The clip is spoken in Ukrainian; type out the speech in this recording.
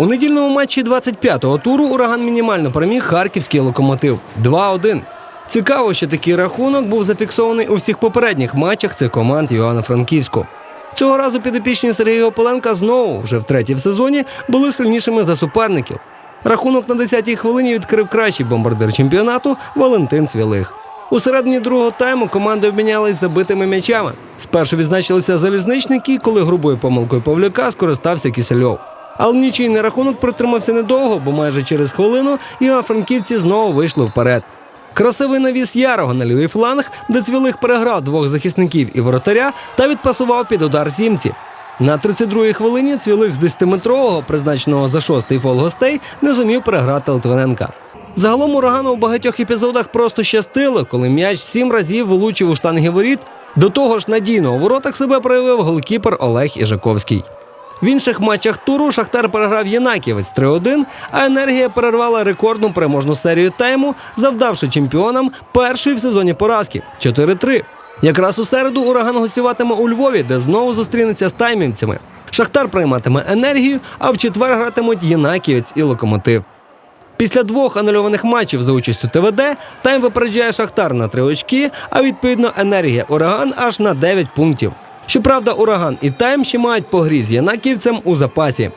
У недільному матчі 25-го туру ураган мінімально переміг харківський локомотив 2-1. Цікаво, що такий рахунок був зафіксований у всіх попередніх матчах цих команд Івано-Франківську. Цього разу підопічні Сергія Ополенка знову, вже втретє в сезоні, були сильнішими за суперників. Рахунок на 10-й хвилині відкрив кращий бомбардир чемпіонату Валентин Цвілих. У середині другого тайму команди обмінялись забитими м'ячами. Спершу відзначилися залізничники, коли грубою помилкою Павлюка скористався Кісельов. Але нічийний рахунок протримався недовго, бо майже через хвилину івано-франківці знову вийшли вперед. Красивий навіс Ярого на лівий фланг, де цвілих переграв двох захисників і воротаря та відпасував під удар сімці. На 32-й хвилині цвілих з 10-метрового, призначеного за шостий фол гостей, не зумів переграти Литвиненка. Загалом урагану у багатьох епізодах просто щастило, коли м'яч сім разів вилучив у штанги воріт. До того ж, надійно у воротах себе проявив голкіпер Олег Іжаковський. В інших матчах туру Шахтар переграв Єнаківець 3-1, а енергія перервала рекордну переможну серію тайму, завдавши чемпіонам першої в сезоні поразки 4-3. Якраз у середу ураган гостюватиме у Львові, де знову зустрінеться з таймівцями. Шахтар прийматиме енергію, а в четвер гратимуть Єнаківець і локомотив. Після двох анульованих матчів за участю ТВД тайм випереджає Шахтар на три очки, а відповідно енергія ураган аж на 9 пунктів. Щоправда, ураган і тайм ще мають по грі з Янаківцем у запасі.